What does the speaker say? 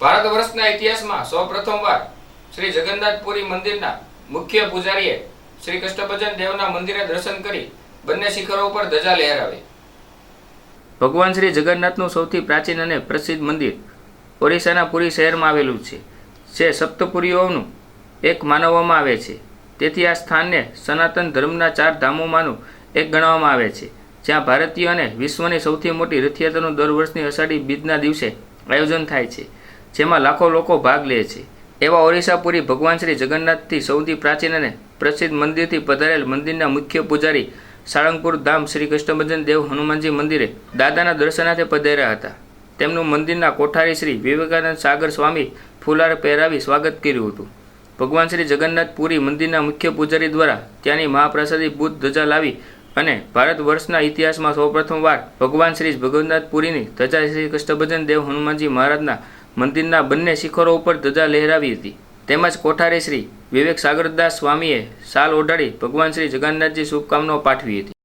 ભારત વર્ષના ઇતિહાસમાં સૌ પ્રથમવાર શ્રી જગન્નાથપુરી મંદિરના મુખ્ય પૂજારીએ શ્રી કૃષ્ણભજન દેવના મંદિરે દર્શન કરી બંને શિખરો ઉપર ધજા લહેરાવી. ભગવાન શ્રી જગન્નાથનું સૌથી પ્રાચીન અને પ્રસિદ્ધ મંદિર ઓરિસ્સાના પુરી શહેરમાં આવેલું છે. જે સપ્તપુરીઓનું એક માનવામાં આવે છે. તેથી આ સ્થાનને સનાતન ધર્મના ચાર ધામોમાંનું એક ગણવામાં આવે છે. જ્યાં ભારતીય અને વિશ્વની સૌથી મોટી રથયાત્રાનું દર વર્ષની અષાઢી બીજના દિવસે આયોજન થાય છે. જેમાં લાખો લોકો ભાગ લે છે. એવા ઓરિસ્સાપુરી ભગવાન શ્રી જગન્નાથથી સૌથી પ્રાચીન અને પ્રસિદ્ધ મંદિરથી પધારેલ મંદિરના મુખ્ય પૂજારી સાળંગપુર ધામ શ્રી કૃષ્ણભજન દેવ હનુમાનજી મંદિરે દાદાના દર્શનાર્થે પધાર્યા હતા. તેમનું મંદિરના કોઠારી શ્રી વિવેકાનંદ સાગર સ્વામી ફુલાર પહેરાવી સ્વાગત કર્યું હતું. ભગવાન શ્રી જગન્નાથ પુરી મંદિરના મુખ્ય પૂજારી દ્વારા ત્યાંની મહાપ્રસાદી બુદ્ધ ધજા લાવી અને ભારત વર્ષના ઇતિહાસમાં સૌપ્રથમવાર ભગવાન શ્રી જગન્નાથ પુરીની ધજા શ્રી કૃષ્ણભજન દેવ હનુમાનજી મહારાજના મંદિરના બંને શિખરો ઉપર ધજા લહેરાવી હતી. તેમજ કોઠારી શ્રી વિવેક સાગરદાસ સ્વામીએ શાલ ઓઢાડી ભગવાન શ્રી જગન્નાથજી શુભકામનાઓ પાઠવી હતી.